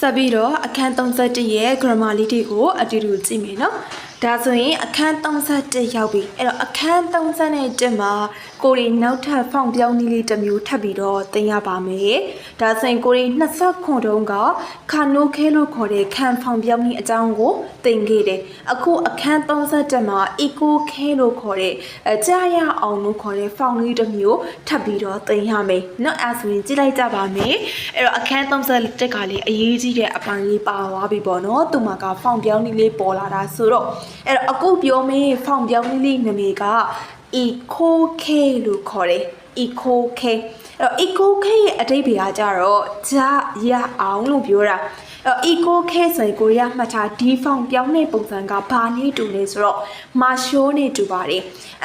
ဆက်ပြီးတော့အခန်း31ရဲ့ grammar လေးတွေကိုအတူတူကြည့်မယ်နော် ဒါဆိုရင်အခန်း31ရောက်ပြီအဲ့တော့အခန်း31မှာကိုရီနောက်ထပ်ဖောင်ပြောင်းနည်းလေးတစ်မျိုးထပ်ပြီးတော့သင်ရပါမယ်ဒါဆိုရင်ကိုရီ20ခွန်တုန်းကခါနိုခဲလို့ခေါ်တဲ့ခံဖောင်ပြောင်းနည်းအကြောင်းကိုသင်ခဲ့တယ်အခုအခန်း31မှာ eco ခဲလို့ခေါ်တဲ့အကြာရအောင်လို့ခေါ်တဲ့ဖောင်လေးတစ်မျိုးထပ်ပြီးတော့သင်ရမယ်နော်အဲ့ဒါဆိုရင်ကြည့်လိုက်ကြပါမယ်အဲ့တော့အခန်း31ကလေးအရေးကြီးတဲ့အပိုင်းလေးပါသွားပြီပေါ့နော်သူမှာကဖောင်ပြောင်းနည်းလေးပေါ်လာတာဆိုတော့အဲ့တော့အခုပြောမင်းဖောင်ပြောင်းနည်းလေးနာမည်က eco k လို့ခေါ်တယ် eco k အဲ့တော့ eco k ရဲ့အဓိပ္ပာယ်ကကြတော့ဂျာရအောင်လို့ပြောတာအဲ့တော့ eco k ဆိုရင်ကိုရီးယားမှတ်ထားဒီဖောင်ပြောင်းတဲ့ပုံစံကဘာနဲ့တူလဲဆိုတော့မာရှိုးနဲ့တူပါတယ်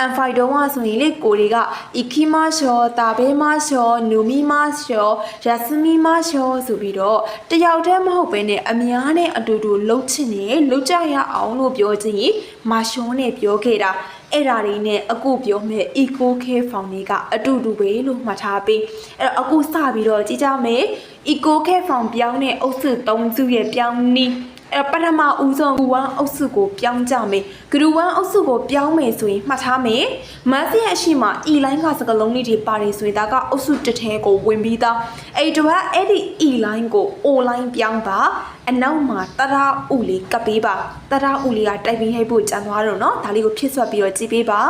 M5 တုံးကဆိုရင်လေကိုရီက ikima sho တာဘေးမ sho နူမီမ sho ရစမီမ sho ဆိုပြီးတော့တယောက်တည်းမဟုတ်ဘဲနဲ့အများနဲ့အတူတူလှုပ်ချင်နေလှုပ်ကြရအောင်လို့ပြောချင်ရင်မာရှိုးနဲ့ပြောခဲ့တာ အဲ့ဓာတွေနဲ့အခုပြောမဲ့ eco care ဖောင်တွေကအတူတူပဲလို့မှတ်ထားပေးအဲ့တော့အခုစပြီးတော့ကြည့်ကြမယ် eco care ဖောင်ပြောင်းတဲ့အုပ်စု၃စုရဲ့ပြောင်းနည်း အဲ့ပထမဦးဆုံးဂူဝမ်အုပ်စုကိုပြောင်းကြမယ်ဂူဝမ်အုပ်စုကိုပြောင်းမယ်ဆိုရင်မှတ်ထားမယ်မတ်စီရဲ့အရှိမ e line ကစကလုံးလေးတွေပါတယ်ဆိုရင်ဒါကအုပ်စုတစ်ထဲကိုဝင်ပြီးသားအဲ့တော့အဲ့ဒီ e line ကို o line ပြောင်းပါအနောက်မှာတရဥလေးကပ်ပေးပါတရဥလေးကတိုက်ပြီးဟိတ်ဖို့ကြံသွားတော့เนาะဒါလေးကိုဖြစ်ဆွတ်ပြီးတော့ကြည့်ပေးပါ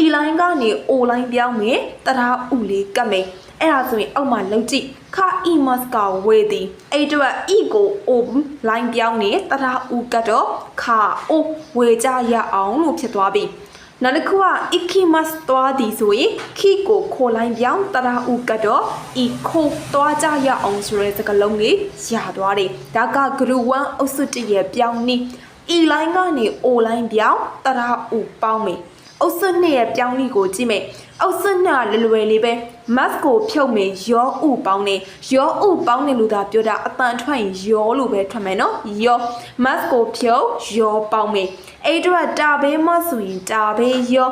e line ကနေ o line ပြောင်းမယ်တရဥလေးကပ်မယ်အဲ့ဒါဆိုရင်အောက်မှာလောက်ကြည့် ခါ e mas ကဝေးသည်အဲ့တော့ e ကို o line ပြောင်းနေတရဥကတော့ခါ o ဝေကြရအောင်လို့ဖြစ်သွားပြီနောက်တစ်ခုက ikimas သွားသည်ဆိုရင် ki ကိုခိုလိုင်းပြောင်းတရာဥကတော့ i ခိုသွားကြရအောင်ဆိုတဲ့စကားလုံးလေးရသွားတယ်ဒါက group 1အုပ်စုတရဲ့ပြောင်းနည်း e line ကနေ o line ပြောင်းတရာဥပေါင်းမယ်အုပ်စုနှစ်ရဲ့ပြောင်းနည်းကိုကြည့်မယ်အုပ်စုနှစ်ကလွယ်လွယ်လေးပဲ mask ကိုဖြုတ်မယ်ရောဥပေါင်းနေရောဥပေါင်းနေလို့သာပြောတာအတန်ထွက်ရင်ရောလို့ပဲထွက်မယ်နော်ရော mask ကိုဖြုတ်ရောပေါင်းမယ်အဲ့တော့တာဘေးမဆိုရင်တာဘေးရော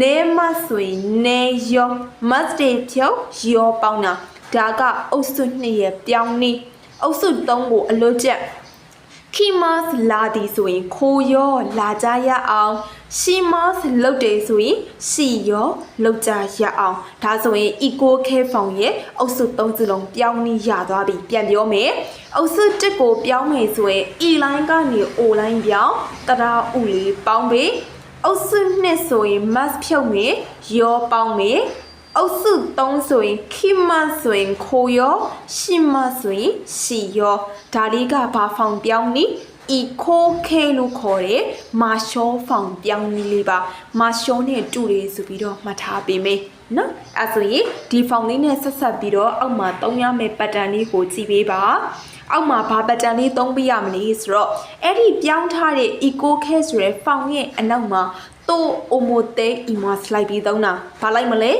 နဲမဆိုရင်နဲရော mask တွေဖြုတ်ရောပေါင်းတာဒါကအုပ်စုနှစ်ရဲ့ပြောင်းနည်းအုပ်စုသုံးကိုအလွတ်ချက် Kimas လာသည်ဆိုရင်ခိုးရောလာကြရအောင် Shimas လုတ်တယ်ဆိုရင်ရှီရောလုတ်ကြရအောင်ဒါဆိုရင် eco care ဖောင်ရဲ့အုပ်စု၃စုလုံးပြောင်းနေရသွားပြီပြန်ပြောမယ်အုပ်စု၁ကိုပြောင်းမယ်ဆိုရင် e line ကနေ o line ပြောင်းတရာဥလေးပေါင်းပြီအုပ်စု2ဆိုရင် mass ဖြုတ်မယ်ရောပေါင်းမယ်အုပ်စု3ဆိုရင် kima ဆိုရင်ခိုရော shima ဆိုရင်ရှီရောဒါလေးကဘာဖောင်ပြောင်းနီ eco k လို့ခေါ်တဲ့မာရှောဖောင်ပြောင်းနည်းလေးပါမာရှောနဲ့တူတယ်ဆိုပြီးတော့မှတ်ထားပေးမယ်နော်အဲဆိုရင်ဒီဖောင်လေးနဲ့ဆက်ဆက်ပြီးတော့အောက်မှာသုံးရမယ့် pattern လေးကိုကြည့်ပေးပါအောက်မှာဘာ pattern လေးသုံးပေးရမလဲဆိုတော့အဲ့ဒီပြောင်းထားတဲ့ eco k ဆိုတဲ့ဖောင်ရဲ့အနောက်မှာတို omote imas လိုက်ပြီးသုံးတာဘာလိုက်မလဲ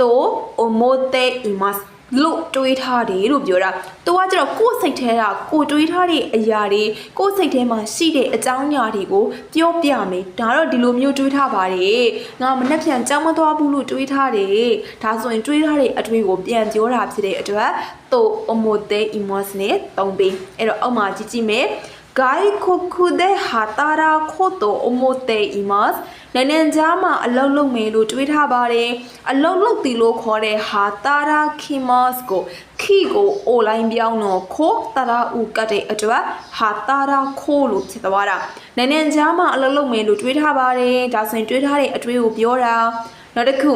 တို omote imas လို့တွေးထားတယ်လို့ပြောတာ။ तू ကကျတော့ကိုယ်စိတ်ထဲကကိုတွေးထားတဲ့အရာတွေကိုယ်စိတ်ထဲမှာရှိတဲ့အကြောင်းအရာတွေကိုပြောပြမယ်။ဒါတော့ဒီလိုမျိုးတွေးထားပါတယ်။ငါမနှက်ပြန်ကြောင်းမသွားဘူးလို့တွေးထားတယ်။ဒါဆိုရင်တွေးထားတဲ့အတွေ့ကိုပြန်ပြောတာဖြစ်တဲ့အတွက် to omote imas နဲ့သုံးပေး။အဲ့တော့အောက်မှာကြည့်ကြည့်မယ်။ gai kokude hatara koto omote imas နိုင်ငံခြားမှာအလုံးလုံးမယ်လို့တွေးထားပါတယ်အလုံးလုံးတီလို့ခေါ်တဲ့ဟာတာရာခီမတ်ကိုခီကိုအိုလိုင်းပြောင်းတော့ခိုးတာရာဥကတဲ့အတွက်ဟာတာရာခိုးလို့ဖြစ်သွားတာနိုင်ငံခြားမှာအလုံးလုံးမယ်လို့တွေးထားပါတယ်ဒါဆိုရင်တွေးထားတဲ့အတွေးကိုပြောတာနောက်တစ်ခု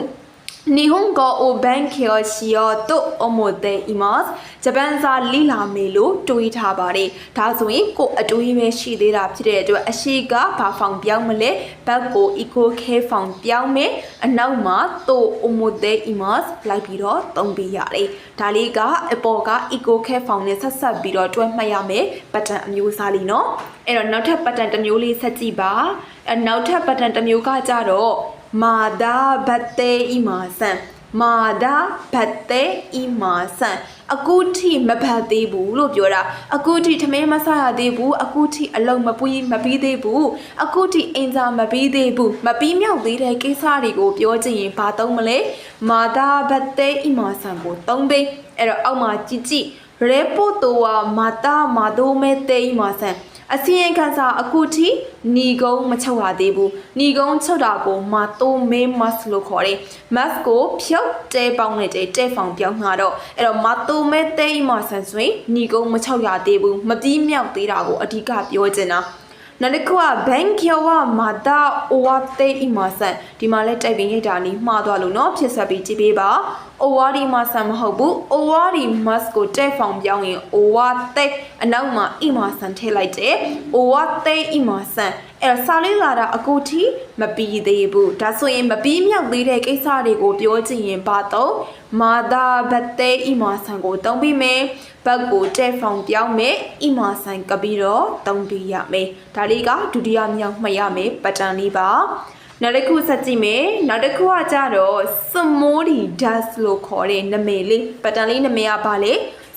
日本語を勉強しようと思っています။ဂျပန်စာလေ့လာမယ်လို့တွေးထားပါတယ်။ဒါဆိုရင်ကိုအတွေးပဲရှိသေးတာဖြစ်တဲ့အတွက်အရှိကဘာဖောင်ပြောင်းမလဲ။ဘက်ကို eco care ဖောင်ပြောင်းမယ်။အနောက်မှာ to omote imas လိုက်ပြီးတော့သုံးပေးရတယ်။ဒါလေးကအပေါ်က eco care ဖောင်နဲ့ဆက်ဆက်ပြီးတော့တွဲမှတ်ရမယ်။ pattern အမျိုးအစားလေးနော်။အဲ့တော့နောက်ထပ် pattern တစ်မျိုးလေးဆက်ကြည့်ပါ။နောက်ထပ် pattern တစ်မျိုးကကြတော့ မာဒါဘတ်တေအီမာဆန်မာဒါဘတ်တေအီမာဆန်အခုထိမဘတ်သေးဘူးလို့ပြောတာအခုထိထမင်းမဆရသေးဘူးအခုထိအလုံးမပွေးမပြီးသေးဘူးအခုထိအင်စာမပြီးသေးဘူးမပြီးမြောက်သေးတဲ့ကိစ္စတွေကိုပြောချင်ရင်ဘာသုံးမလဲမာဒါဘတ်တေအီမာဆန်ကိုသုံးပေးအဲ့တော့အောက်မှာကြည့်ကြည့် ရဲပို့တော်ဝါမာတာမာဒိုမဲတေးမာဆန်အစီရင်ခံစာအခုထိညီကုန်းမချုပ်ရသေးဘူးညီကုန်းချုပ်တာကိုမာတိုမဲမတ်လို့ခေါ်တယ်မတ်ကိုဖြုတ်တဲပေါင်းနဲ့တဲတဲဖောင်ပြောင်းမှာတော့အဲ့တော့မာတိုမဲတေးမာဆန်ဆိုရင်ညီကုန်းမချုပ်ရသေးဘူးမပြီးမြောက်သေးတာကိုအဓိကပြောချင်တာ နောက်တစ်ခုကဘန်ကျော်ဝမာတာအိုဝတေးအီမာဆန်ဒီမှာလဲတိုက်ပင်ရိုက်တာနီးမှားသွားလို့เนาะဖြစ်ဆက်ပြီးကြည့်ပေးပါအိုဝါဒီမာဆန်မဟုတ်ဘူးအိုဝါဒီမတ်ကိုတဲ့ဖောင်ပြောင်းရင်အိုဝါတေးအနောက်မှာအီမာဆန်ထည့်လိုက်တယ်အိုဝါတေး အီမာဆန်အဲ့တော့စာလေးလာတာအကူတီမပြီးသေးဘူးဒါဆိုရင်မပြီးမြောက်သေးတဲ့ကိစ္စတွေကိုပြောချင်ရင်ဘာတော့မာတာဘတ်တေးအီမာဆန်ကိုတုံးပြီးမယ်ဘတ်ကိုတဲ့ဖောင်ပြောင်းမယ်အီမာဆန်ကပြီးတော့တုံးပြီးရမယ်ဒါလေးကဒုတိယမြောက်မှတ်ရမယ်ပတန်လေးပါနောက်တစ်ခုဆက်ကြည့်မယ်နောက်တစ်ခုကကြတော့စမိုးဒီဒတ်လို့ခေါ်တဲ့နာမည်လေးပတန်လေးနာမည်ကဘာလဲ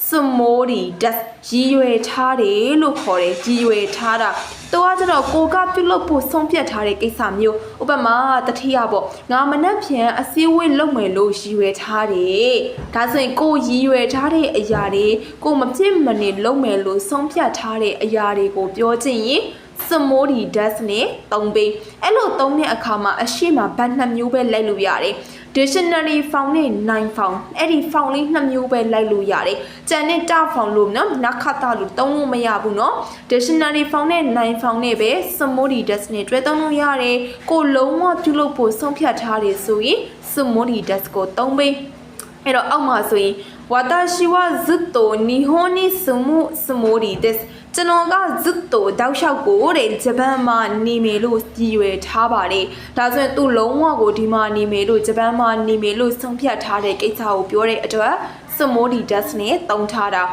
စမိုးဒီဒတ်ရည်ရွယ်ထားတယ်လို့ခေါ်တယ်ရည်ရွယ်ထားတာသူကကျတော့ကိုကပြုတ်လို့ဖို့ဆုံးဖြတ်ထားတဲ့ကိစ္စမျိုးဥပမာတတိယပေါ့ငါမနှက်ဖြန်အစည်းအဝေးလုပ်မယ်လို့ရည်ရွယ်ထားတယ်ဒါဆိုရင်ကိုရည်ရွယ်ထားတဲ့အရာတွေကိုမဖြစ်မနေလုပ်မယ်လို့ဆုံးဖြတ်ထားတဲ့အရာတွေကိုပြောချင်ရင် စမိုးဒီဒတ်နဲ့သုံးပေးအဲ့လိုသုံးတဲ့အခါမှာအရှိမဘတ်နှစ်မျိုးပဲလိုက်လို့ရတယ် dictionary found နဲ့ nine found အဲ့ဒီ found လေးနှစ်မျိုးပဲလိုက်လို့ရတယ်ကြံတဲ့ ta found လို့နော်နခတာလို့သုံးလို့မရဘူးနော် dictionary found နဲ့ nine found နဲ့ပဲစမိုးဒီဒတ်နဲ့တွဲသုံးလို့ရတယ်ကိုလုံးဝပြုလုပ်ဖို့ဆုံးဖြတ်ထားတယ်ဆိုရင်စမိုးဒီဒတ်ကိုသုံးပေးအဲ့တော့အောက်မှာဆိုရင် ဝါတာရှိဝဇတ်တိုနီဟိုနီစမှုစမိုဒီဒက်ကျွန်တော်ကဇတ်တိုတောက်လျှောက်ကိုတဲ့ဂျပန်မှာနေမယ်လို့ကြည်ရွယ်ထားပါတယ်ဒါဆိုရင်သူလုံးဝကိုဒီမှာနေမယ်လို့ဂျပန်မှာနေမယ်လို့ဆုံးဖြတ်ထားတဲ့ကိစ္စကိုပြောတဲ့အတွက်စမိုဒီဒက်နဲ့တုံထားတာ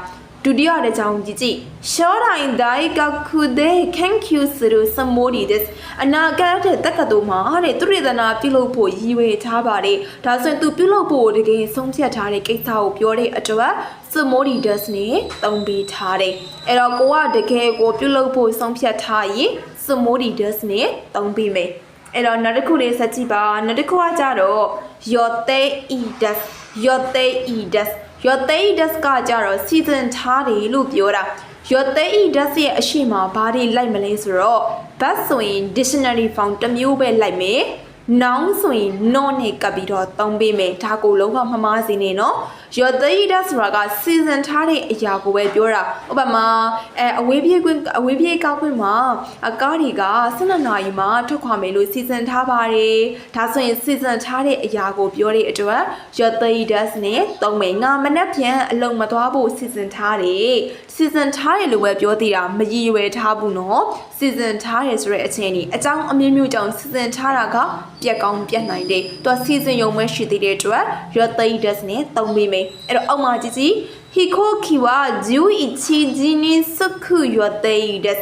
ဒုတိယတစ်ကြောင်းကြည့်ကြည့်ရှောတိုင်းဒိုင်ကခုဒေကန်ကျူစရစမိုဒီဒက်အနာဂတ်တဲ့တက္ကသိုလ်မှာတဲ့သူရဒနာပြုလုပ်ဖို့ရည်ရွယ်ထားပါတယ်ဒါဆိုရင်သူပြုလုပ်ဖို့တကယ်ဆုံးဖြတ်ထားတဲ့ကိစ္စကိုပြောတဲ့အတွက်စမိုဒီဒက်နဲ့တုံးပေးထားတယ်အဲ့တော့ကိုကတကယ်ကိုပြုလုပ်ဖို့ဆုံးဖြတ်ထားရင်စမိုဒီဒက်နဲ့တုံးပေးမယ်အဲ့တော့နောက်တစ်ခုလေးဆက်ကြည့်ပါနောက်တစ်ခုကကြတော့ your day eat your day eat your day eat ကကြတော့ season ထားတယ်လို့ပြောတာ your day eat ရဲ့အရှိမဘာတွေလိုက်မလဲဆိုတော့ bus ဆိုရင် dictionary found တစ်မျိုးပဲလိုက်မယ် noun ဆိုရင် non နဲ့ကပ်ပြီးတော့သုံးပေးမယ်ဒါကိုလုံးဝမမှားစေနဲ့နော် your data ဆိုတာက season ထားတဲ့အရာကိုပဲပြောတာဥပမာအဲအဝေးပြေးကွင်းအဝေးပြေးကောက်ခွင့်မှာအကားတွေက12နာရီမှာထွက်ခွာမယ်လို့ season ထားပါတယ်ဒါဆိုရင် season ထားတဲ့အရာကိုပြောတဲ့အတွက် your data နဲ့သုံးမယ်ငါမနှက်ပြန်အလုံးမသွားဖို့ season ထားတယ် season ထားတယ်လို့ပဲပြောသေးတာမရည်ရွယ်ထားဘူးနော် season ထားတယ်ဆိုတဲ့အချိန်ကြီးအကြောင်းအမျိုးမျိုးကြောင့် season ထားတာကပြက်ကောင်းပြက်နိုင်တယ်သူက season ရုံပဲရှိသေးတဲ့အတွက် your data နဲ့သုံးပေးမယ်အဲ့တော့အောက်မှာကြည့်ကြည့် hiko kiwa ju ichi jini sukku your data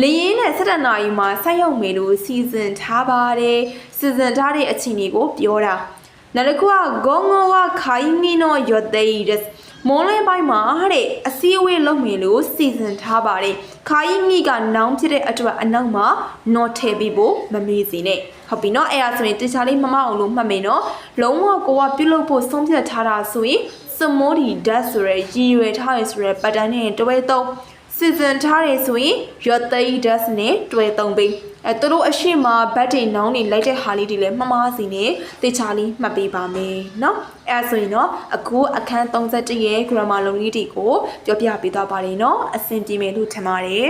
လေရင်နဲ့7နာရီမှာဆက်ရောက်မယ်လို့ season ထားပါတယ် season ထားတဲ့အချိန်ကြီးကိုပြောတာနောက်တစ်ခုကဂုံငေါဝခိုင်းမီနော your data မွန်လေးပိုင်းမှာတဲ့အစည်းအဝေးလုပ်မယ်လို့စီစဉ်ထားပါတယ်။ခါကြီးမိကနောင်ဖြစ်တဲ့အတွက်အနောက်မှာနော်ထည့်ပြီးဖို့မမေ့စေနဲ့။ဟုတ်ပြီနော်အဲ့ဒါဆိုရင်တခြားလေးမမအောင်လို့မှတ်မယ်နော်။လုံးဝကိုကပြုတ်လို့ဖို့ဆုံးဖြတ်ထားတာဆိုရင် စမိုဒီဒတ်ဆိုရဲရည်ရွယ်ထားရဆိုရဲပတ်တန်းနဲ့တွဲသုံးစီစဉ်ထားရဆိုရင် your 30 days နဲ့တွဲသုံးပေးအဲသူတို့အရှိမဘတ်တွေနောင်းနေလိုက်တဲ့ဟာလေးတွေလည်းမမားစီနဲ့တေချာလေးမှတ်ပေးပါမယ်เนาะအဲဆိုရင်တော့အခုအခန်း31ရဲ့ grammar လုံးလေးတွေကိုပြောပြပေးသွားပါတယ်เนาะအဆင်ပြေမယ်လို့ထင်ပါတယ်